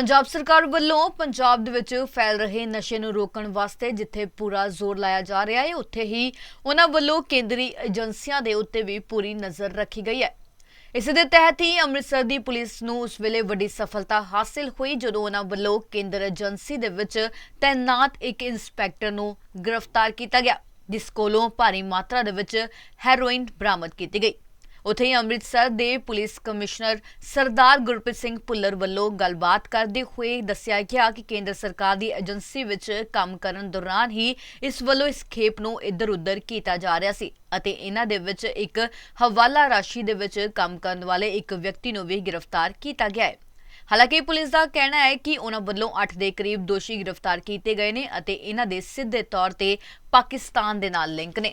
ਪੰਜਾਬ ਸਰਕਾਰ ਵੱਲੋਂ ਪੰਜਾਬ ਦੇ ਵਿੱਚ ਫੈਲ ਰਹੇ ਨਸ਼ੇ ਨੂੰ ਰੋਕਣ ਵਾਸਤੇ ਜਿੱਥੇ ਪੂਰਾ ਜ਼ੋਰ ਲਾਇਆ ਜਾ ਰਿਹਾ ਹੈ, ਉੱਥੇ ਹੀ ਉਹਨਾਂ ਵੱਲੋਂ ਕੇਂਦਰੀ ਏਜੰਸੀਆਂ ਦੇ ਉੱਤੇ ਵੀ ਪੂਰੀ ਨਜ਼ਰ ਰੱਖੀ ਗਈ ਹੈ। ਇਸ ਦੇ ਤਹਿਤ ਹੀ ਅੰਮ੍ਰਿਤਸਰ ਦੀ ਪੁਲਿਸ ਨੂੰ ਉਸ ਵੇਲੇ ਵੱਡੀ ਸਫਲਤਾ ਹਾਸਿਲ ਹੋਈ ਜਦੋਂ ਉਹਨਾਂ ਵੱਲੋਂ ਕੇਂਦਰ ਏਜੰਸੀ ਦੇ ਵਿੱਚ ਤਾਇਨਾਤ ਇੱਕ ਇੰਸਪੈਕਟਰ ਨੂੰ ਗ੍ਰਿਫਤਾਰ ਕੀਤਾ ਗਿਆ, ਜਿਸ ਕੋਲੋਂ ਭਾਰੀ ਮਾਤਰਾ ਦੇ ਵਿੱਚ ਹੈਰੋਇਨ ਬਰਾਮਦ ਕੀਤੀ ਗਈ। ਉੱਥੇ ਹੀ ਅੰਮ੍ਰਿਤਸਰ ਦੇ ਪੁਲਿਸ ਕਮਿਸ਼ਨਰ ਸਰਦਾਰ ਗੁਰਪ੍ਰੀਤ ਸਿੰਘ ਭੁੱਲਰ ਵੱਲੋਂ ਗੱਲਬਾਤ ਕਰਦੇ ਹੋਏ ਦੱਸਿਆ ਗਿਆ ਕਿ ਕੇਂਦਰ ਸਰਕਾਰ ਦੀ ਏਜੰਸੀ ਵਿੱਚ ਕੰਮ ਕਰਨ ਦੌਰਾਨ ਹੀ ਇਸ ਵੱਲੋਂ ਇਸ ਖੇਪ ਨੂੰ ਇੱਧਰ-ਉੱਧਰ ਕੀਤਾ ਜਾ ਰਿਹਾ ਸੀ ਅਤੇ ਇਹਨਾਂ ਦੇ ਵਿੱਚ ਇੱਕ ਹਵਾਲਾ ਰਾਸ਼ੀ ਦੇ ਵਿੱਚ ਕੰਮ ਕਰਨ ਵਾਲੇ ਇੱਕ ਵਿਅਕਤੀ ਨੂੰ ਵੀ ਗ੍ਰਿਫਤਾਰ ਕੀਤਾ ਗਿਆ ਹੈ। ਹਾਲਾਂਕਿ ਪੁਲਿਸ ਦਾ ਕਹਿਣਾ ਹੈ ਕਿ ਉਹਨਾਂ ਵੱਲੋਂ 8 ਦੇ ਕਰੀਬ ਦੋਸ਼ੀ ਗ੍ਰਿਫਤਾਰ ਕੀਤੇ ਗਏ ਨੇ ਅਤੇ ਇਹਨਾਂ ਦੇ ਸਿੱਧੇ ਤੌਰ ਤੇ ਪਾਕਿਸਤਾਨ ਦੇ ਨਾਲ ਲਿੰਕ ਨੇ।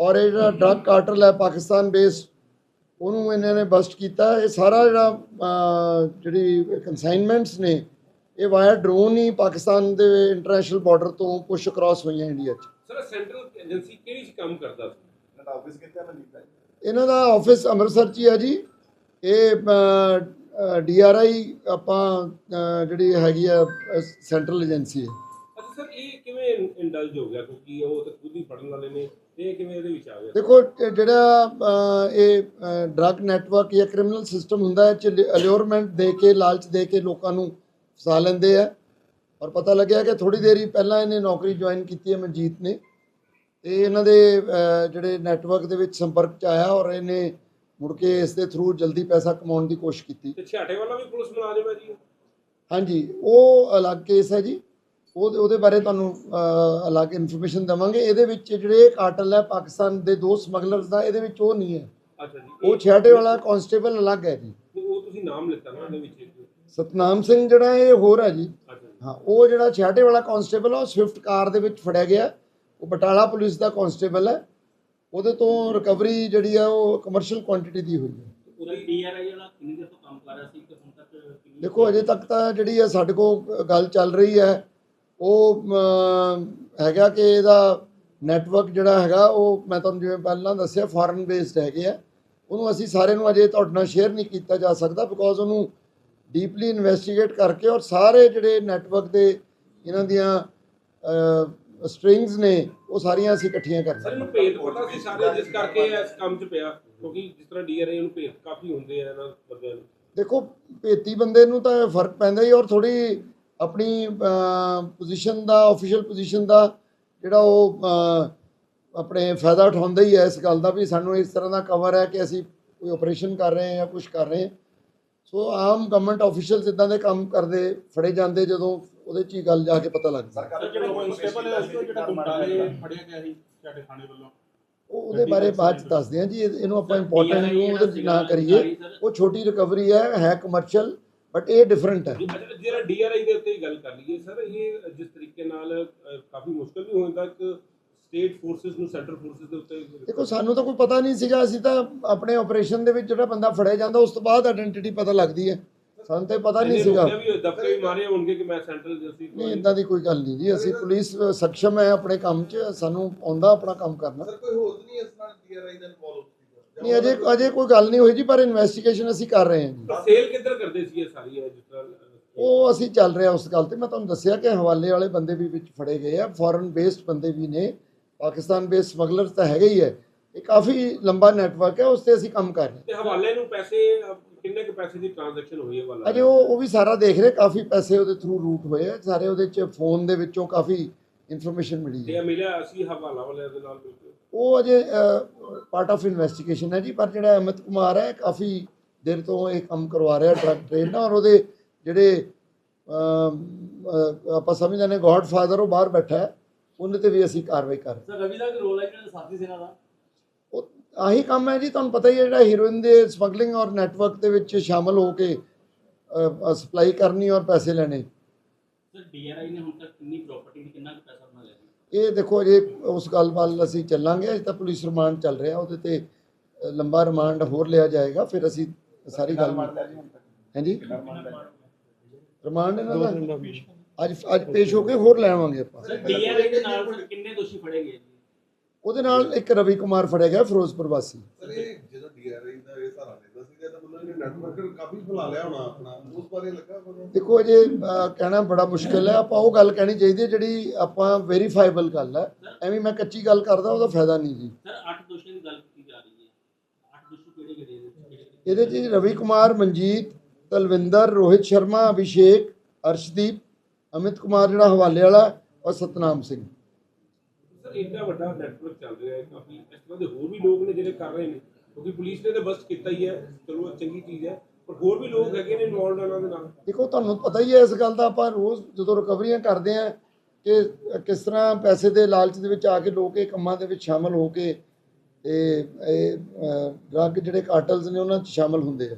ਔਰ ਇਹ ਜਿਹੜਾ ਡਰੱਗ ਕਾਰਟਲ ਹੈ ਪਾਕਿਸਤਾਨ ਬੇਸ ਉਹਨੂੰ ਇਹਨਾਂ ਨੇ ਬਸਟ ਕੀਤਾ। ਇਹ ਸਾਰਾ ਜਿਹੜਾ ਜਿਹੜੀ ਕਨਸਾਈਨਮੈਂਟਸ ਨੇ ਇਹ ਵਾਇਆ ਡਰੋਨ ਹੀ ਪਾਕਿਸਤਾਨ ਦੇ ਇੰਟਰਨੈਸ਼ਨਲ ਬਾਰਡਰ ਤੋਂ ਪੁਸ਼ ਅਕ੍ਰੋਸ ਹੋਈਆਂ ਇੰਡੀਆ 'ਚ। ਸਰ ਸੈਂਟਰਲ ਏਜੰਸੀ ਕਿਹੜੀ ਚ ਕੰਮ ਕਰਦਾ ਸੀ? ਤੁਹਾਡਾ ਆਫਿਸ ਕਿੱਥੇ ਹੈ ਮਨਜੀਤ ਭਾਈ? ਇਹਨਾਂ ਦਾ ਆਫਿਸ ਅੰਮ੍ਰਿਤਸਰ 'ਚ ਹੀ ਹੈ ਜੀ। ਇਹ ਡੀਆਰਆਈ ਆਪਾਂ ਜਿਹੜੀ ਹੈਗੀ ਆ ਸੈਂਟਰਲ ਏਜੰਸੀ ਹੈ। ਅੱਛਾ ਸਰ ਇਹ ਕਿਵੇਂ ਇੰਡਲਜ ਹੋ ਗਿਆ? ਕਿਉਂਕਿ ਉਹ ਤਾਂ ਖੁਦ ਹੀ ਫੜਨ ਵਾਲੇ ਨੇ। ਇਹ ਕਿਵੇਂ ਇਹਦੇ ਵਿੱਚ ਆ ਗਿਆ? ਦੇਖੋ ਇਹ ਜਿਹੜਾ ਇਹ ਡਰੱਗ ਨੈਟਵਰਕ ਜਾਂ ਕ੍ਰਿਮੀਨਲ ਸਿਸਟਮ ਹੁੰਦਾ ਹੈ ਚ ਅਲਿਓਰਮੈਂਟ ਦੇ ਕੇ ਲਾਲਚ ਦੇ ਕੇ ਲੋਕਾਂ ਨੂੰ ਫਸਾ ਲੈਂਦੇ ਆ। ਔਰ ਪਤਾ ਲੱਗਿਆ ਕਿ ਥੋੜੀ ਦੇਰੀ ਪਹਿਲਾਂ ਇਹਨੇ ਨੌਕਰੀ ਜੁਆਇਨ ਕੀਤੀ ਹੈ ਮਨਜੀਤ ਨੇ। ਤੇ ਇਹਨਾਂ ਦੇ ਜਿਹੜੇ ਨੈਟਵਰਕ ਦੇ ਵਿੱਚ ਸੰਪਰਕ ਚ ਆਇਆ ਔਰ ਇਹਨੇ ਮੁੜ ਕੇ ਇਸ ਦੇ ਥਰੂ ਜਲਦੀ ਪੈਸਾ ਕਮਾਉਣ ਦੀ ਕੋਸ਼ਿਸ਼ ਕੀਤੀ। ਤੇ ਛਾਟੇ ਵਾਲਾ ਵੀ ਪੁਲਿਸ ਮੁਲਾਜ਼ਮ ਹੈ ਜੀ ਹਾਂਜੀ ਉਹ ਅਲੱਗ ਕੇਸ ਹੈ ਜੀ। ਉਹ ਉਹਦੇ ਬਾਰੇ ਤੁਹਾਨੂੰ ਅਲੱਗ ਇਨਫੋਰਮੇਸ਼ਨ ਦੇਵਾਂਗੇ। ਇਹਦੇ ਵਿੱਚ ਜਿਹੜੇ ਕਾਰਟਲ ਹੈ ਪਾਕਿਸਤਾਨ ਦੇ ਦੋ ਸਮਗਲਰਸ ਦਾ ਇਹਦੇ ਵਿੱਚ ਉਹ ਨਹੀਂ ਹੈ। ਅੱਛਾ ਜੀ। ਉਹ ਛਿਆਟੇ ਵਾਲਾ ਕਾਂਸਟੇਬਲ ਅਲੱਗ ਹੈ ਜੀ। ਉਹ ਤੁਸੀਂ ਨਾਮ ਲਿੱਤਾ ਨਾ ਉਹਦੇ ਵਿੱਚ ਸਤਨਾਮ ਸਿੰਘ ਜਿਹੜਾ ਇਹ ਹੋਰ ਹੈ ਜੀ। ਹਾਂ ਉਹ ਜਿਹੜਾ ਛਿਆਟੇ ਵਾਲਾ ਕਾਂਸਟੇਬਲ ਆ ਉਹ ਸਵਿਫਟ ਕਾਰ ਦੇ ਵਿੱਚ ਫੜਿਆ ਗਿਆ। ਉਹ ਬਟਾਲਾ ਪੁਲਿਸ ਦਾ ਕਾਂਸਟੇਬਲ ਹੈ। ਉਹਦੇ ਤੋਂ ਰਿਕਵਰੀ ਜਿਹੜੀ ਆ ਉਹ ਕਮਰਸ਼ੀਅਲ ਕੁਆਂਟੀਟੀ ਦੀ ਹੋਈ ਹੈ। ਉਹਦਾ ਡੀਆਰਆਈ ਵਾਲਾ ਕਿੰਨੀ ਦੇਰ ਤੋਂ ਕੰਮ ਕਰ ਰਿਹਾ ਸੀ ਤੇ ਹੁਣ ਤੱਕ ਕਿੰਨੀ ਦੇਖੋ ਅਜੇ ਤੱਕ ਤਾਂ ਜਿਹੜੀ ਹੈ ਸਾਡੇ ਕੋਲ ਗੱਲ ਚੱਲ ਰਹੀ ਹੈ। ਉਹ ਹੈਗਾ ਕਿ ਇਹਦਾ ਨੈਟਵਰਕ ਜਿਹੜਾ ਹੈਗਾ ਉਹ ਮੈਂ ਤੁਹਾਨੂੰ ਜਿਵੇਂ ਪਹਿਲਾਂ ਦੱਸਿਆ ਫੋਰਨ ਬੇਸਡ ਹੈਗੇ ਆ। ਉਹਨੂੰ ਅਸੀਂ ਸਾਰੇ ਨੂੰ ਅਜੇ ਤੁਹਾਡੇ ਨਾਲ ਸ਼ੇਅਰ ਨਹੀਂ ਕੀਤਾ ਜਾ ਸਕਦਾ ਬਿਕੋਜ਼ ਉਹਨੂੰ ਡੀਪਲੀ ਇਨਵੈਸਟੀਗੇਟ ਕਰਕੇ ਔਰ ਸਾਰੇ ਜਿਹੜੇ ਨੈਟਵਰਕ ਦੇ ਇਹਨਾਂ ਦੀਆਂ ਸਟ੍ਰਿੰਗਸ ਨੇ ਉਹ ਸਾਰੀਆਂ ਅਸੀਂ ਇਕੱਠੀਆਂ ਕਰ ਸਰ ਇਹਨੂੰ ਭੇਦ ਪਤਾ ਸੀ ਸਾਰੇ ਜਿਸ ਕਰਕੇ ਇਸ ਕੰਮ 'ਚ ਪਿਆ ਕਿਉਂਕਿ ਜਿਸ ਤਰ੍ਹਾਂ ਡੀਆਰਆਈ ਨੂੰ ਭੇਦ ਕਾਫੀ ਹੁੰਦੇ ਆ ਇਹਨਾਂ ਬੰਦਿਆਂ ਨੂੰ। ਦੇਖੋ ਭੇਤੀ ਬੰਦੇ ਨੂੰ ਤਾਂ ਫ਼ਰਕ ਪੈਂਦਾ ਹੀ ਔਰ ਥੋੜੀ ਆਪਣੀ ਪੋਜੀਸ਼ਨ ਦਾ ਆਫੀਸ਼ੀਅਲ ਪੋਜੀਸ਼ਨ ਦਾ ਜਿਹੜਾ ਉਹ ਆਪਣੇ ਫਾਇਦਾ ਉਠਾਉਂਦਾ ਹੀ ਹੈ ਇਸ ਗੱਲ ਦਾ ਵੀ ਸਾਨੂੰ ਇਸ ਤਰ੍ਹਾਂ ਦਾ ਕਵਰ ਹੈ ਕਿ ਅਸੀਂ ਕੋਈ ਆਪਰੇਸ਼ਨ ਕਰ ਰਹੇ ਹਾਂ ਜਾਂ ਕੁਝ ਕਰ ਰਹੇ ਹਾਂ। ਸੋ ਆਮ ਗਵਰਨਮੈਂਟ ਆਫੀਸ਼ੀਅਲਸ ਇਦਾਂ ਦੇ ਕੰਮ ਕਰਦੇ ਫੜੇ ਜਾਂਦੇ ਜਦੋਂ ਉਹਦੇ 'ਚ ਹੀ ਗੱਲ ਜਾ ਕੇ ਪਤਾ ਲੱਗਦਾ ਉਹ ਉਹਦੇ ਬਾਰੇ ਬਾਅਦ ਚ ਦੱਸਦੇ ਹਾਂ ਜੀ ਇਹ- ਇਹਨੂੰ ਆਪਾਂ ਇੰਪੋਰਟੈਂਟ ਨੂੰ ਉਹਦੇ ਨਾ ਕਰੀਏ। ਉਹ ਛੋਟੀ ਰਿਕਵਰੀ ਹੈ ਹੈ ਕਮਰਸ਼ੀਅਲ ਬਟ ਇਹ ਡਿਫਰੈਂਟ ਹੈ। ਅੱਛਾ, ਜਿਹੜਾ ਡੀਆਰਆਈ ਦੇ ਉੱਤੇ ਹੀ ਗੱਲ ਕਰ ਲਈਏ ਸਰ ਇਹ ਜਿਸ ਤਰੀਕੇ ਨਾਲ ਕਾਫੀ ਮੁਸ਼ਕਲ ਵੀ ਹੋ ਜਾਂਦਾ ਕਿ ਸਟੇਟ ਫੋਰਸਸ ਨੂੰ ਸੈਂਟਰਲ ਫੋਰਸਸ ਦੇ ਉੱਤੇ ਦੇਖੋ ਸਾਨੂੰ ਤਾਂ ਕੋਈ ਪਤਾ ਨਹੀਂ ਸੀਗਾ ਅਸੀਂ ਤਾਂ ਆਪਣੇ ਆਪਰੇਸ਼ਨ ਦੇ ਵਿੱਚ ਜਿਹੜਾ ਬੰਦਾ ਫੜਿਆ ਜਾਂਦਾ ਉਸ ਤੋਂ ਬਾਅਦ ਆਇਡੈਂਟੀਟੀ ਪਤਾ ਲੱਗਦੀ ਹੈ। ਸਾਨੂੰ ਤਾਂ ਪਤਾ ਨਹੀਂ ਸੀਗਾ। ਦਫਤਰ ਮਾਰੇ ਹੋਣਗੇ ਕਿ ਮੈਂ ਸੈਂਟਰਲ ਜਸਟਿਸ ਨਹੀਂ ਇਦਾਂ ਦੀ ਕੋਈ ਗੱਲ ਨਹੀਂ ਜੀ। ਅਸੀਂ ਪੁਲਿਸ ਸક્ષਮ ਹੈ ਆਪਣੇ ਕੰਮ 'ਚ ਸਾਨੂੰ ਆਉਂਦਾ ਆਪਣਾ ਕੰਮ ਕਰਨਾ। ਸਰ ਕੋਈ ਹੋਰ ਨਹੀਂ ਇਸ ਨਾਲ ਡੀਆਰਆਈ ਦਾ ਇਨਵੋਲਵ ਨਹੀਂ ਅਜੇ ਅਜੇ ਕੋਈ ਗੱਲ ਨਹੀਂ ਹੋਈ ਜੀ ਪਰ ਇਨਵੈਸਟੀਗੇਸ਼ਨ ਅਸੀਂ ਕਰ ਰਹੇ ਹਾਂ ਜੀ। ਸੇਲ ਕਿੱਧਰ ਕਰਦੇ ਸੀ ਇਹ ਸਾਰੀ ਇਹ ਜਿਸ ਤਰ੍ਹਾਂ ਉਹ ਅਸੀਂ ਚੱਲ ਰਿਹਾ ਉਸ ਗੱਲ ਤੇ। ਮੈਂ ਤੁਹਾਨੂੰ ਦੱਸਿਆ ਕਿ ਹਵਾਲੇ ਵਾਲੇ ਬੰਦੇ ਵੀ ਵਿੱਚ ਫੜੇ ਗਏ ਆ। ਫੋਰਨ ਬੇਸਡ ਬੰਦੇ ਵੀ ਨੇ। ਪਾਕਿਸਤਾਨ ਬੇਸਡ ਸਮਗਲਰਸ ਤਾਂ ਹੈਗੇ ਹੀ ਹੈ। ਇਹ ਕਾਫੀ ਲੰਬਾ ਨੈਟਵਰਕ ਹੈ ਉਸ ਤੇ ਅਸੀਂ ਕੰਮ ਕਰ ਰਹੇ ਤੇ ਹਵਾਲੇ ਨੂੰ ਪੈਸੇ ਕਿੰਨੇ ਕੁ ਪੈਸੇ ਦੀ ਟ੍ਰਾਂਜੈਕਸ਼ਨ ਹੋਈ ਹੈ ਵਾਲਾ ਹਾਂ ਅਜੇ ਉਹ ਉਹ ਵੀ ਸਾਰਾ ਦੇਖ ਰਹੇ ਕਾਫੀ ਪੈਸੇ ਉਹਦੇ ਥਰੂ ਰੂਟ ਹੋਏ ਆ। ਸਾਰੇ ਉਹਦੇ ਚ ਫੋਨ ਦੇ ਵਿੱਚੋਂ ਕਾਫੀ ਇਨਫੋਰਮੇਸ਼ਨ ਮਿਲੀ ਤੇ ਹੈ। ਇਹ ਮਿਲਿਆ ਅਸੀਂ ਹਵਾਲਾ ਵਾਲਿਆਂ ਦੇ ਨਾਲ ਮਿਲ ਕੇ। ਉਹ ਅਜੇ ਪਾਰਟ ਆਫ ਇਨਵੈਸਟੀਗੇਸ਼ਨ ਹੈ ਜੀ ਪਰ ਜਿਹੜਾ ਅਮਿਤ ਕੁਮਾਰ ਹੈ ਕਾਫੀ ਦੇਰ ਤੋਂ ਇਹ ਕੰਮ ਕਰਵਾ ਰਿਹਾ ਡਰੱਗ ਟ੍ਰੇਡ ਨਾਲ ਔਰ ਉਹਦੇ ਜਿਹੜੇ ਅਮ, ਅਹ, ਆਪਾਂ ਸਮਝਦੇ ਨੇ ਗੋਡ ਫਾਦਰ ਉਹ ਬਾਹਰ ਬੈਠਾ ਹੈ ਉਹਦੇ ਤੇ ਵੀ ਅਸੀਂ ਕਾਰਵਾਈ ਕਰ ਰਹੇ ਸਰ ਰਵੀ ਦਾ ਰੋਲ ਹੈ ਜਿਹੜਾ ਸਾਥੀ ਸੇਨਾ ਦਾ? ਉਹ ਆਹੀ ਕੰਮ ਹੈ ਜੀ ਤੁਹਾਨੂੰ ਪਤਾ ਹੀ ਹੈ ਜਿਹੜਾ ਹੀਰੋਇਨ ਦੇ ਸਮਗਲਿੰਗ ਔਰ ਨੈਟਵਰਕ ਦੇ ਵਿੱਚ ਸ਼ਾਮਲ ਹੋ ਕੇ ਸਪਲਾਈ ਕਰਨੀ ਔਰ ਪੈਸੇ ਲੈਣੇ। ਸਰ ਡੀਆਰਆਈ ਨੇ ਹੁਣ ਤੱਕ ਕਿੰਨੀ ਪ੍ਰਾਪਰਟੀ ਦੀ ਕਿੰਨਾ ਕੁ ਪੈਸਾ ਬਣਾ ਲਿਆ ਇਹ ਦੇਖੋ ਜੇ ਉਸ ਗੱਲ ਵੱਲ ਅਸੀਂ ਚੱਲਾਂਗੇ। ਅਜੇ ਤਾਂ ਪੁਲਿਸ ਰਿਮਾਂਡ ਚੱਲ ਰਿਹਾ। ਉਹਦੇ ਤੇ ਲੰਬਾ ਰਿਮਾਂਡ ਹੋਰ ਲਿਆ ਜਾਏਗਾ। ਫਿਰ ਅਸੀਂ ਸਾਰੀ ਗੱਲ ਹਾਂਜੀ? ਰਿਮਾਂਡ ਇਹਨਾਂ ਦਾ ਅੱਜ ਅੱਜ ਪੇਸ਼ ਹੋ ਕੇ ਹੋਰ ਲੈਵਾਂਗੇ ਆਪਾਂ। ਸਰ ਡੀਆਰਆਈ ਦੇ ਨਾਲ ਸਰ ਕਿੰਨੇ ਦੋਸ਼ੀ ਫੜੇ ਗਏ ਜੀ? ਉਹਦੇ ਨਾਲ ਇੱਕ ਰਵੀ ਕੁਮਾਰ ਫੜਿਆ ਗਿਆ ਫਿਰੋਜ਼ਪੁਰ ਵਾਸੀ ਸਰ ਇਹ ਜਦੋਂ ਡੀਆਰਆਈ ਦਾ ਇਹ ਸਾਰਾ ਲੈਂਦਾ ਸੀਗਾ ਤਾਂ ਮਤਲਬ ਇਹਨੇ ਨੈਟਵਰਕ ਕਾਫੀ ਫੈਲਾ ਲਿਆ ਹੋਣਾ ਆਪਣਾ। ਉਸ ਬਾਰੇ ਲੱਗਾ ਪਤਾ ਦੇਖੋ ਅਜੇ ਕਹਿਣਾ ਬੜਾ ਮੁਸ਼ਕਿਲ ਹੈ। ਆਪਾਂ ਉਹ ਗੱਲ ਕਹਿਣੀ ਚਾਹੀਦੀ ਹੈ ਜਿਹੜੀ ਆਪਾਂ ਵੈਰੀਫਾਈਬਲ ਗੱਲ ਹੈ। ਐਵੇਂ ਮੈਂ ਕੱਚੀ ਗੱਲ ਕਰਦਾ ਉਹਦਾ ਫਾਇਦਾ ਨਹੀਂ ਜੀ। ਸਰ 8 ਦੋਸ਼ੀਆਂ ਦੀ ਗੱਲ ਕੀਤੀ ਜਾ ਰਹੀ ਹੈ। 8 ਦੋਸ਼ੀ ਕਿਹੜੇ ਕਿਹੜੇ ਨੇ? ਇਹਦੇ 'ਚ ਜੀ ਰਵੀ ਕੁਮਾਰ ਮਨਜੀਤ ਤਲਵਿੰਦਰ ਰੋਹਿਤ ਸ਼ਰਮਾ ਅਭਿਸ਼ੇਕ ਅਰਸ਼ਦੀਪ ਅਮਿਤ ਕੁਮਾਰ ਜਿਹੜਾ ਹਵਾਲੇ ਵਾਲਾ ਔਰ ਸਤਨਾਮ ਸਿੰਘ। ਸਰ ਇੰਨਾ ਵੱਡਾ ਨੈਟਵਰਕ ਚੱਲ ਰਿਹਾ ਹੈ ਕਾਫੀ ਇਸ ਤਰ੍ਹਾਂ ਦੇ ਹੋਰ ਵੀ ਲੋਕ ਨੇ ਜਿਹੜੇ ਕਰ ਰਹੇ ਨੇ। ਕਿਉਂਕਿ ਪੁਲਿਸ ਨੇ ਤਾਂ ਬਸ ਕੀਤਾ ਹੀ ਹੈ, ਚਲੋ ਚੰਗੀ ਚੀਜ਼ ਹੈ, ਪਰ ਹੋਰ ਵੀ ਲੋਕ ਹੈਗੇ ਨੇ ਇਨਵੋਲਡ ਇਹਨਾਂ ਦੇ ਨਾਲ। ਦੇਖੋ, ਤੁਹਾਨੂੰ ਪਤਾ ਹੀ ਹੈ ਇਸ ਗੱਲ ਦਾ, ਆਪਾਂ ਰੋਜ਼ ਜਦੋਂ ਰਿਕਵਰੀਆਂ ਕਰਦੇ ਆ ਕਿ ਕਿਸ ਤਰ੍ਹਾਂ ਪੈਸੇ ਦੇ ਲਾਲਚ ਦੇ ਵਿੱਚ ਆ ਕੇ ਲੋਕ ਇਹ ਕੰਮਾਂ ਦੇ ਵਿੱਚ ਸ਼ਾਮਲ ਹੋ ਕੇ ਇਹ ਡਰੱਗ ਜਿਹੜੇ ਕਾਰਟਲਸ ਨੇ ਉਹਨਾਂ 'ਚ ਸ਼ਾਮਲ ਹੁੰਦੇ ਆ।